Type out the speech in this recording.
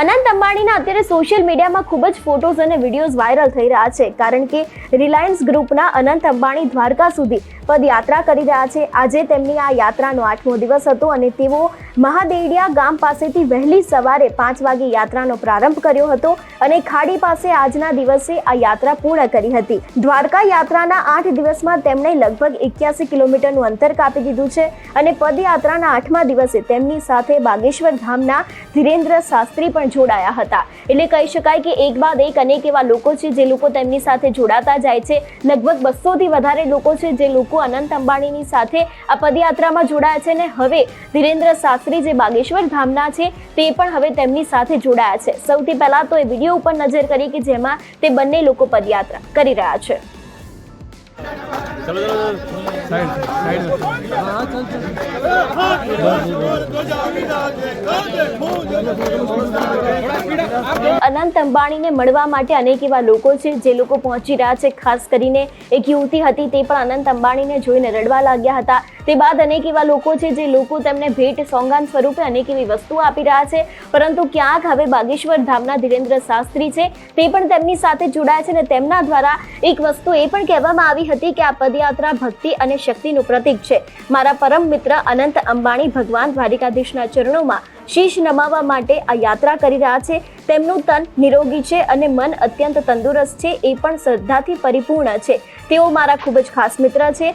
અનંત અંબાણીના અત્યારે સોશિયલ મીડિયામાં ખૂબ જ ફોટોઝ અને વિડીયોઝ વાયરલ થઈ રહ્યા છે. કારણ કે રિલાયન્સ ગ્રુપના અનંત અંબાણી દ્વારકા સુધી પદયાત્રા કરી રહ્યા છે. આજે તેમની આ યાત્રાનો આઠમો દિવસ હતો અને તેઓ મહાદેડિયા ગામ પાસેથી વહેલી સવારે પાંચ વાગે યાત્રાનો પ્રારંભ કર્યો હતો અને ખાડી પાસે આજના દિવસે આ યાત્રા પૂર્ણ કરી હતી. દ્વારકા યાત્રાના આઠ દિવસમાં તેમણે લગભગ એક્યાસી કિલોમીટરનું અંતર કાપી દીધું છે અને પદયાત્રાના આઠમા દિવસે તેમની સાથે બાગેશ્વર ધામના ધીરેન્દ્ર શાસ્ત્રી પણ જોડાયા હતા. એટલે કહી શકાય કે એક બાદ એક અનેક એવા લોકો છે જે લોકો તેમની સાથે જોડાતા જાય છે. લગભગ બસોથી વધારે લોકો છે જે લોકો અનંત અંબાણીની સાથે આ પદયાત્રામાં જોડાયા છે ને હવે ધીરેન્દ્ર શાસ્ત્રી જે બાગેશ્વર ધામના છે તે પણ હવે તેમની સાથે જોડાયા છે. સૌથી પહેલા તો એ વીડિયો ઉપર નજર કરી કે જેમાં તે બંને લોકો પદયાત્રા કરી રહ્યા છે. चलो चलो साइड साइड અનંત અંબાણીને મળવા માટે અનેક એવા લોકો છે જે લોકો પહોંચી રહ્યા છે. ખાસ કરીને એક યુવતી હતી તે પણ અનંત અંબાણીને જોઈને રડવા લાગ્યા હતા. તે બાદ અનેક એવા લોકો છે જે લોકો તેમને ભેટ સોંગાન સ્વરૂપે અનેક એવી વસ્તુઓ આપી રહ્યા છે. પરંતુ ક્યાંક હવે બાગેશ્વર ધામના ધીરેન્દ્ર શાસ્ત્રી છે તે પણ તેમની સાથે જોડાયા છે અને તેમના દ્વારા એક વસ્તુ એ પણ કહેવામાં આવી હતી કે આ પદયાત્રા ભક્તિ અને શક્તિનું પ્રતીક છે. મારા પરમ મિત્ર અનંત અંબાણી ભગવાન દ્વારિકાધીશના ચરણોમાં શીશ નમાવવા માટે આ યાત્રા કરી રહ્યા છે. તેમનું તન નિરોગી છે અને મન અત્યંત તંદુરસ્ત છે, એ પણ શ્રદ્ધાથી પરિપૂર્ણ છે. તેઓ મારા ખૂબ જ ખાસ મિત્ર છે.